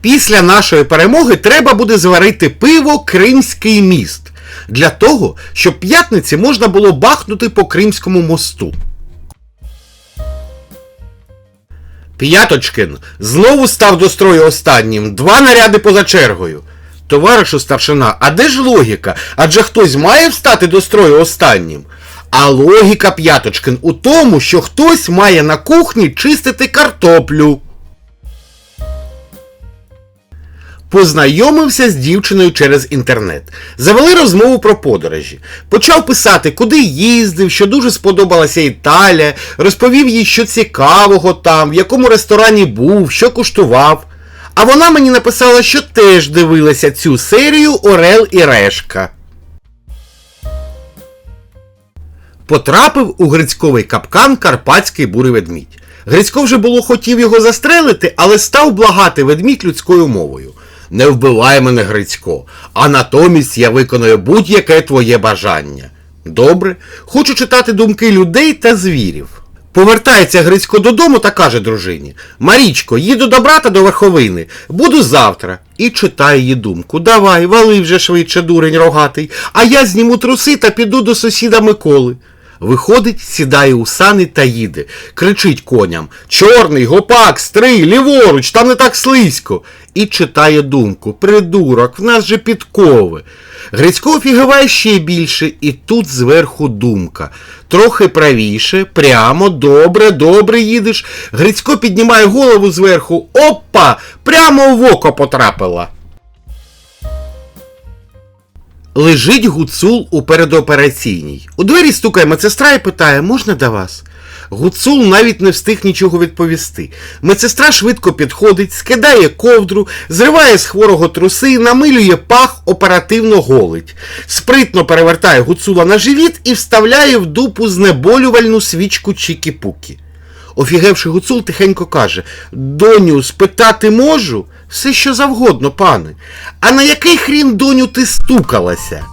Після нашої перемоги треба буде зварити пиво Кримський міст для того, щоб п'ятниці можна було бахнути по Кримському мосту. П'яточкин знову став до строю останнім, два наряди поза чергою. Товаришу старшина, а де ж логіка? Адже хтось має встати до строю останнім. А логіка П'яточкин у тому, що хтось має на кухні чистити картоплю. Познайомився з дівчиною через інтернет. Завели розмову про подорожі. Почав писати, куди їздив, що дуже сподобалася Італія, розповів їй, що цікавого там, в якому ресторані був, що куштував. А вона мені написала, що теж дивилася цю серію Орел і Решка. Потрапив у Грицьковий капкан карпатський бурий ведмідь. Грицько вже було хотів його застрелити, але став благати ведмідь людською мовою. Не вбивай мене, Грицько, а натомість я виконую будь-яке твоє бажання. Добре, хочу читати думки людей та звірів. Повертається Грицько додому та каже дружині: Марічко, їду до брата до верховини, буду завтра. І читає її думку. Давай, вали вже швидше, дурень рогатий, а я зніму труси та піду до сусіда Миколи. Виходить, сідає у сани та їде. Кричить коням Чорний, гопак, стрий, ліворуч, там не так слизько. І читає думку Придурок, в нас же підкови. Грицько офігиває ще більше, і тут зверху думка. Трохи правіше, прямо, добре, добре їдеш. Грицько піднімає голову зверху. Опа! Прямо в око потрапила. Лежить гуцул у передопераційній. У двері стукає медсестра і питає, можна до вас? Гуцул навіть не встиг нічого відповісти. Медсестра швидко підходить, скидає ковдру, зриває з хворого труси, намилює пах, оперативно голить. Спритно перевертає гуцула на живіт і вставляє в дупу знеболювальну свічку Чікі-Пукі. Офігевши гуцул тихенько каже: Доню, спитати можу? Все що завгодно, пане. А на який хрін, доню, ти стукалася?